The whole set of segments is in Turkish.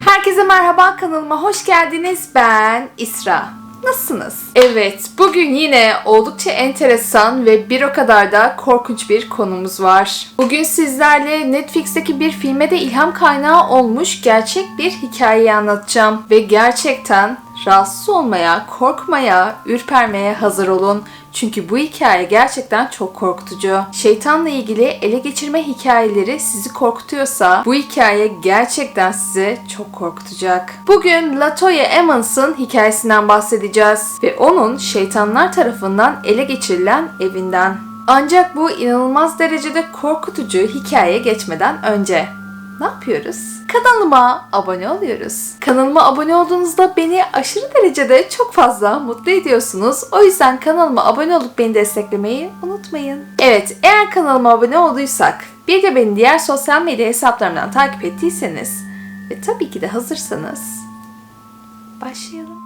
Herkese merhaba kanalıma hoş geldiniz. Ben İsra. Nasılsınız? Evet, bugün yine oldukça enteresan ve bir o kadar da korkunç bir konumuz var. Bugün sizlerle Netflix'teki bir filme de ilham kaynağı olmuş gerçek bir hikayeyi anlatacağım. Ve gerçekten rahatsız olmaya, korkmaya, ürpermeye hazır olun. Çünkü bu hikaye gerçekten çok korkutucu. Şeytanla ilgili ele geçirme hikayeleri sizi korkutuyorsa bu hikaye gerçekten sizi çok korkutacak. Bugün Latoya Emmons'ın hikayesinden bahsedeceğiz ve onun şeytanlar tarafından ele geçirilen evinden. Ancak bu inanılmaz derecede korkutucu hikayeye geçmeden önce ne yapıyoruz? Kanalıma abone oluyoruz. Kanalıma abone olduğunuzda beni aşırı derecede çok fazla mutlu ediyorsunuz. O yüzden kanalıma abone olup beni desteklemeyi unutmayın. Evet, eğer kanalıma abone olduysak, bir de beni diğer sosyal medya hesaplarımdan takip ettiyseniz ve tabii ki de hazırsanız başlayalım.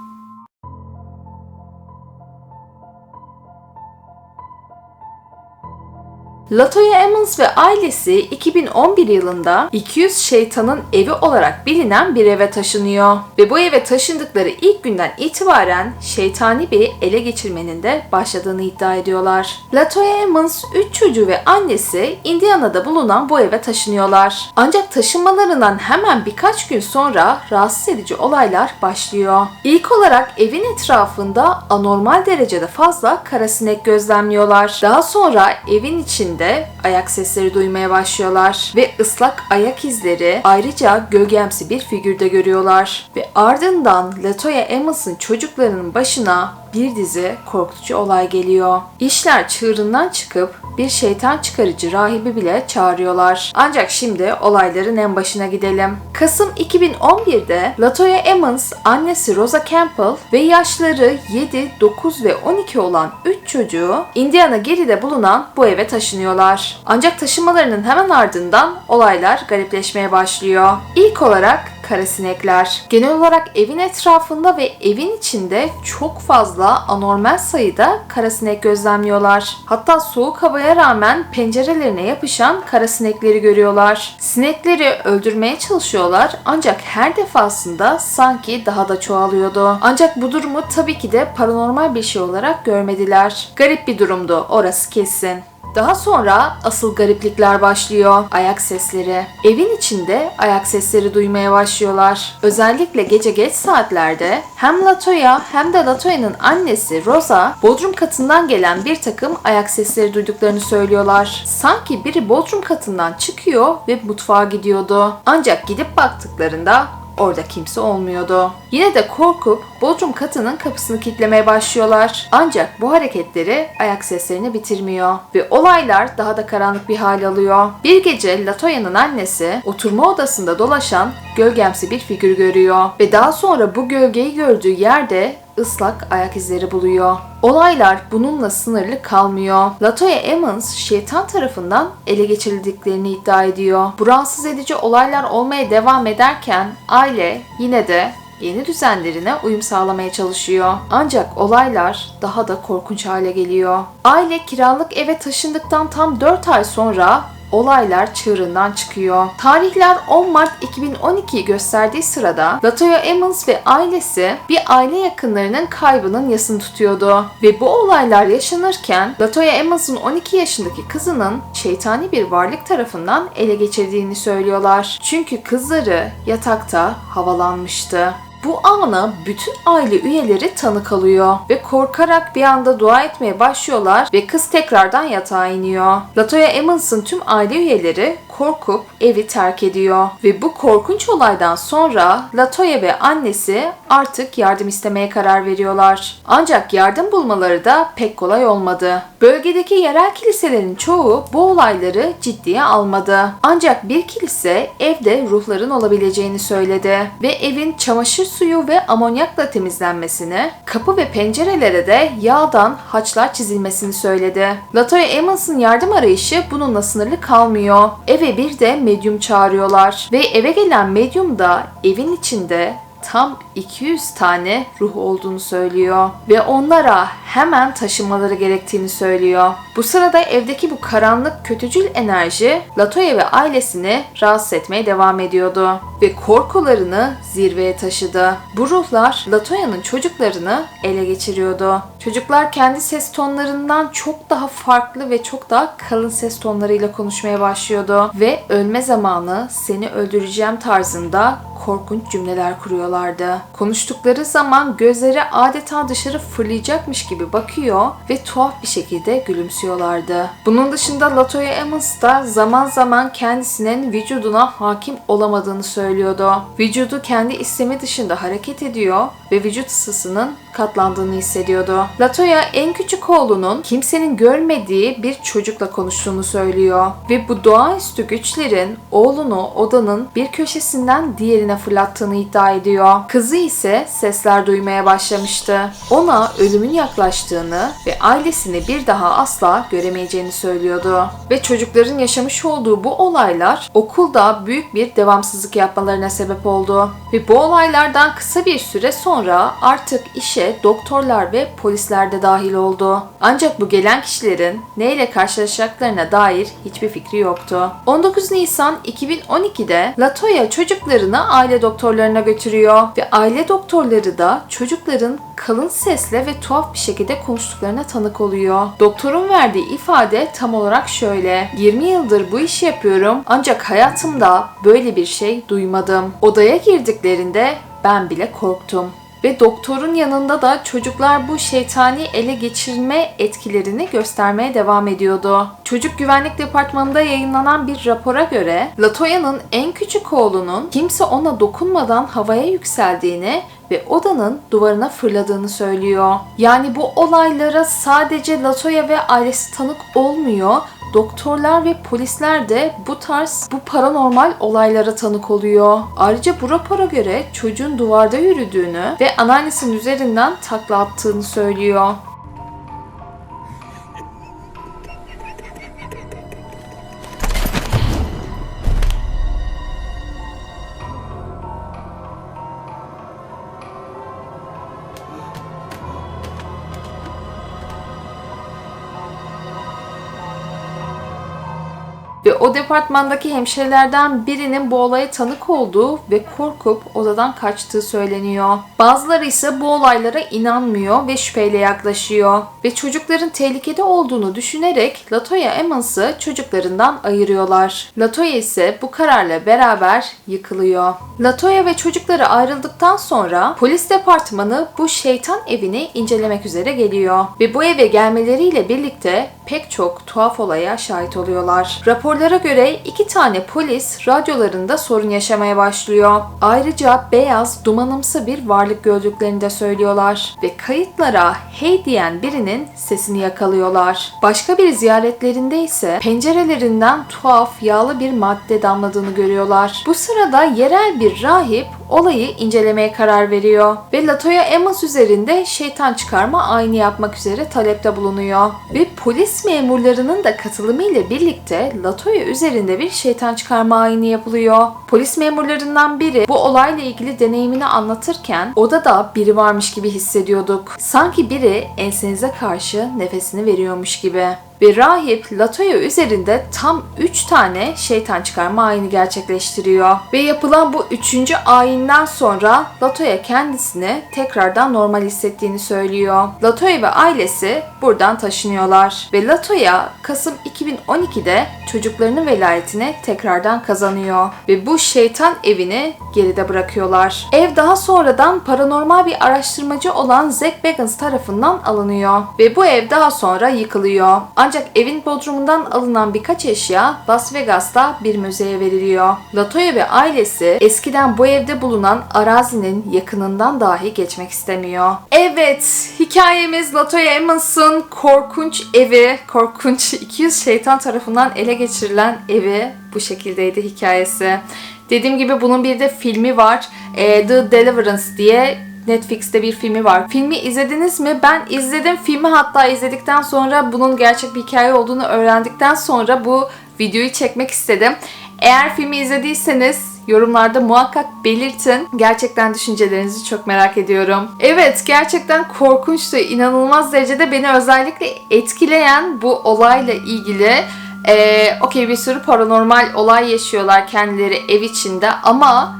Latoya Emmons ve ailesi 2011 yılında 200 şeytanın evi olarak bilinen bir eve taşınıyor. Ve bu eve taşındıkları ilk günden itibaren şeytani bir ele geçirmenin de başladığını iddia ediyorlar. Latoya Emmons 3 çocuğu ve annesi Indiana'da bulunan bu eve taşınıyorlar. Ancak taşınmalarından hemen birkaç gün sonra rahatsız edici olaylar başlıyor. İlk olarak evin etrafında anormal derecede fazla karasinek gözlemliyorlar. Daha sonra evin içinde ayak sesleri duymaya başlıyorlar ve ıslak ayak izleri ayrıca gölgemsi bir figürde görüyorlar. Ve ardından Latoya Emmons'ın çocuklarının başına bir dizi korkutucu olay geliyor. İşler çığırından çıkıp bir şeytan çıkarıcı rahibi bile çağırıyorlar. Ancak şimdi olayların en başına gidelim. Kasım 2011'de Latoya Emmons, annesi Rosa Campbell ve yaşları 7, 9 ve 12 olan 3 çocuğu Indiana Gary'de bulunan bu eve taşınıyorlar. Ancak taşınmalarının hemen ardından olaylar garipleşmeye başlıyor. İlk olarak karasinekler. Genel olarak evin etrafında ve evin içinde çok fazla anormal sayıda karasinek gözlemliyorlar. Hatta soğuk havaya rağmen pencerelerine yapışan karasinekleri görüyorlar. Sinekleri öldürmeye çalışıyorlar ancak her defasında sanki daha da çoğalıyordu. Ancak bu durumu tabii ki de paranormal bir şey olarak görmediler. Garip bir durumdu orası kesin. Daha sonra asıl gariplikler başlıyor. Ayak sesleri. Evin içinde ayak sesleri duymaya başlıyorlar. Özellikle gece geç saatlerde hem Latoya hem de Latoya'nın annesi Rosa bodrum katından gelen bir takım ayak sesleri duyduklarını söylüyorlar. Sanki biri bodrum katından çıkıyor ve mutfağa gidiyordu. Ancak gidip baktıklarında Orada kimse olmuyordu. Yine de korkup bodrum katının kapısını kilitlemeye başlıyorlar. Ancak bu hareketleri ayak seslerini bitirmiyor ve olaylar daha da karanlık bir hal alıyor. Bir gece Latoya'nın annesi oturma odasında dolaşan gölgemsi bir figür görüyor ve daha sonra bu gölgeyi gördüğü yerde ıslak ayak izleri buluyor. Olaylar bununla sınırlı kalmıyor. Latoya Emmons şeytan tarafından ele geçirildiklerini iddia ediyor. Bu rahatsız edici olaylar olmaya devam ederken aile yine de yeni düzenlerine uyum sağlamaya çalışıyor. Ancak olaylar daha da korkunç hale geliyor. Aile kiralık eve taşındıktan tam 4 ay sonra olaylar çığırından çıkıyor. Tarihler 10 Mart 2012'yi gösterdiği sırada Latoya Emmons ve ailesi bir aile yakınlarının kaybının yasını tutuyordu. Ve bu olaylar yaşanırken Latoya Emmons'un 12 yaşındaki kızının şeytani bir varlık tarafından ele geçirdiğini söylüyorlar. Çünkü kızları yatakta havalanmıştı. Bu ana bütün aile üyeleri tanık alıyor ve korkarak bir anda dua etmeye başlıyorlar ve kız tekrardan yatağa iniyor. Latoya Emmons'ın tüm aile üyeleri korkup evi terk ediyor ve bu korkunç olaydan sonra Latoya ve annesi artık yardım istemeye karar veriyorlar. Ancak yardım bulmaları da pek kolay olmadı. Bölgedeki yerel kiliselerin çoğu bu olayları ciddiye almadı. Ancak bir kilise evde ruhların olabileceğini söyledi ve evin çamaşır suyu ve amonyakla temizlenmesini, kapı ve pencerelere de yağdan haçlar çizilmesini söyledi. Latoya Emmons'ın yardım arayışı bununla sınırlı kalmıyor. Eve bir de medyum çağırıyorlar. Ve eve gelen medyum da evin içinde tam 200 tane ruh olduğunu söylüyor ve onlara hemen taşınmaları gerektiğini söylüyor. Bu sırada evdeki bu karanlık kötücül enerji Latoya ve ailesini rahatsız etmeye devam ediyordu ve korkularını zirveye taşıdı. Bu ruhlar Latoya'nın çocuklarını ele geçiriyordu. Çocuklar kendi ses tonlarından çok daha farklı ve çok daha kalın ses tonlarıyla konuşmaya başlıyordu ve ölme zamanı seni öldüreceğim tarzında korkunç cümleler kuruyorlardı. Konuştukları zaman gözleri adeta dışarı fırlayacakmış gibi bakıyor ve tuhaf bir şekilde gülümsüyorlardı. Bunun dışında Latoya Emmons da zaman zaman kendisinin vücuduna hakim olamadığını söylüyordu. Vücudu kendi istemi dışında hareket ediyor ve vücut ısısının katlandığını hissediyordu. Latoya en küçük oğlunun kimsenin görmediği bir çocukla konuştuğunu söylüyor ve bu doğaüstü güçlerin oğlunu odanın bir köşesinden diğerine fırlattığını iddia ediyor. Kızı ise sesler duymaya başlamıştı. Ona ölümün yaklaştığını ve ailesini bir daha asla göremeyeceğini söylüyordu. Ve çocukların yaşamış olduğu bu olaylar okulda büyük bir devamsızlık yapmalarına sebep oldu. Ve bu olaylardan kısa bir süre sonra artık işe doktorlar ve polisler de dahil oldu. Ancak bu gelen kişilerin neyle karşılaşacaklarına dair hiçbir fikri yoktu. 19 Nisan 2012'de Latoya çocuklarını aile doktorlarına götürüyor ve aile doktorları da çocukların kalın sesle ve tuhaf bir şekilde konuştuklarına tanık oluyor. Doktorun verdiği ifade tam olarak şöyle. 20 yıldır bu işi yapıyorum ancak hayatımda böyle bir şey duymadım. Odaya girdiklerinde ben bile korktum. Ve doktorun yanında da çocuklar bu şeytani ele geçirme etkilerini göstermeye devam ediyordu. Çocuk Güvenlik Departmanı'nda yayınlanan bir rapora göre Latoya'nın en küçük oğlunun kimse ona dokunmadan havaya yükseldiğini ve odanın duvarına fırladığını söylüyor. Yani bu olaylara sadece Latoya ve ailesi tanık olmuyor. Doktorlar ve polisler de bu tarz bu paranormal olaylara tanık oluyor. Ayrıca bu rapora göre çocuğun duvarda yürüdüğünü ve anneannesinin üzerinden takla attığını söylüyor. O departmandaki hemşirelerden birinin bu olaya tanık olduğu ve korkup odadan kaçtığı söyleniyor. Bazıları ise bu olaylara inanmıyor ve şüpheyle yaklaşıyor ve çocukların tehlikede olduğunu düşünerek Latoya Emmons'ı çocuklarından ayırıyorlar. Latoya ise bu kararla beraber yıkılıyor. Latoya ve çocukları ayrıldıktan sonra polis departmanı bu şeytan evini incelemek üzere geliyor ve bu eve gelmeleriyle birlikte pek çok tuhaf olaya şahit oluyorlar. Raporlara göre iki tane polis radyolarında sorun yaşamaya başlıyor. Ayrıca beyaz, dumanımsı bir varlık gördüklerini de söylüyorlar. Ve kayıtlara hey diyen birinin sesini yakalıyorlar. Başka bir ziyaretlerinde ise pencerelerinden tuhaf, yağlı bir madde damladığını görüyorlar. Bu sırada yerel bir rahip olayı incelemeye karar veriyor ve Latoya Emmons üzerinde şeytan çıkarma ayini yapmak üzere talepte bulunuyor. Ve polis memurlarının da katılımıyla birlikte Latoya üzerinde bir şeytan çıkarma ayini yapılıyor. Polis memurlarından biri bu olayla ilgili deneyimini anlatırken odada biri varmış gibi hissediyorduk. Sanki biri ensenize karşı nefesini veriyormuş gibi ve rahip Latoya üzerinde tam 3 tane şeytan çıkarma ayini gerçekleştiriyor. Ve yapılan bu üçüncü ayinden sonra Latoya kendisini tekrardan normal hissettiğini söylüyor. Latoya ve ailesi buradan taşınıyorlar. Ve Latoya Kasım 2012'de çocuklarının velayetini tekrardan kazanıyor. Ve bu şeytan evini geride bırakıyorlar. Ev daha sonradan paranormal bir araştırmacı olan Zack Bagans tarafından alınıyor. Ve bu ev daha sonra yıkılıyor. Ancak evin bodrumundan alınan birkaç eşya Las Vegas'ta bir müzeye veriliyor. Latoya ve ailesi eskiden bu evde bulunan arazinin yakınından dahi geçmek istemiyor. Evet, hikayemiz Latoya Emmons'ın korkunç evi, korkunç 200 şeytan tarafından ele geçirilen evi bu şekildeydi hikayesi. Dediğim gibi bunun bir de filmi var. Ee, The Deliverance diye Netflix'te bir filmi var. Filmi izlediniz mi? Ben izledim. Filmi hatta izledikten sonra bunun gerçek bir hikaye olduğunu öğrendikten sonra bu videoyu çekmek istedim. Eğer filmi izlediyseniz Yorumlarda muhakkak belirtin. Gerçekten düşüncelerinizi çok merak ediyorum. Evet gerçekten korkunçtu. İnanılmaz derecede beni özellikle etkileyen bu olayla ilgili ee, okey bir sürü paranormal olay yaşıyorlar kendileri ev içinde ama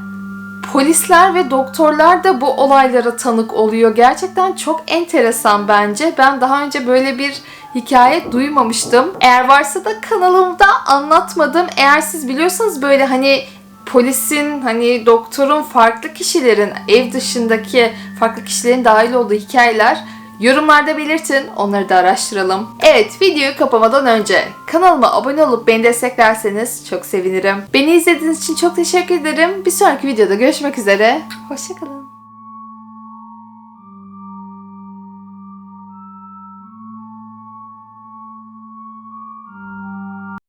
polisler ve doktorlar da bu olaylara tanık oluyor. Gerçekten çok enteresan bence. Ben daha önce böyle bir hikaye duymamıştım. Eğer varsa da kanalımda anlatmadım. Eğer siz biliyorsanız böyle hani polisin hani doktorun farklı kişilerin ev dışındaki farklı kişilerin dahil olduğu hikayeler Yorumlarda belirtin, onları da araştıralım. Evet, videoyu kapamadan önce kanalıma abone olup beni desteklerseniz çok sevinirim. Beni izlediğiniz için çok teşekkür ederim. Bir sonraki videoda görüşmek üzere. Hoşçakalın.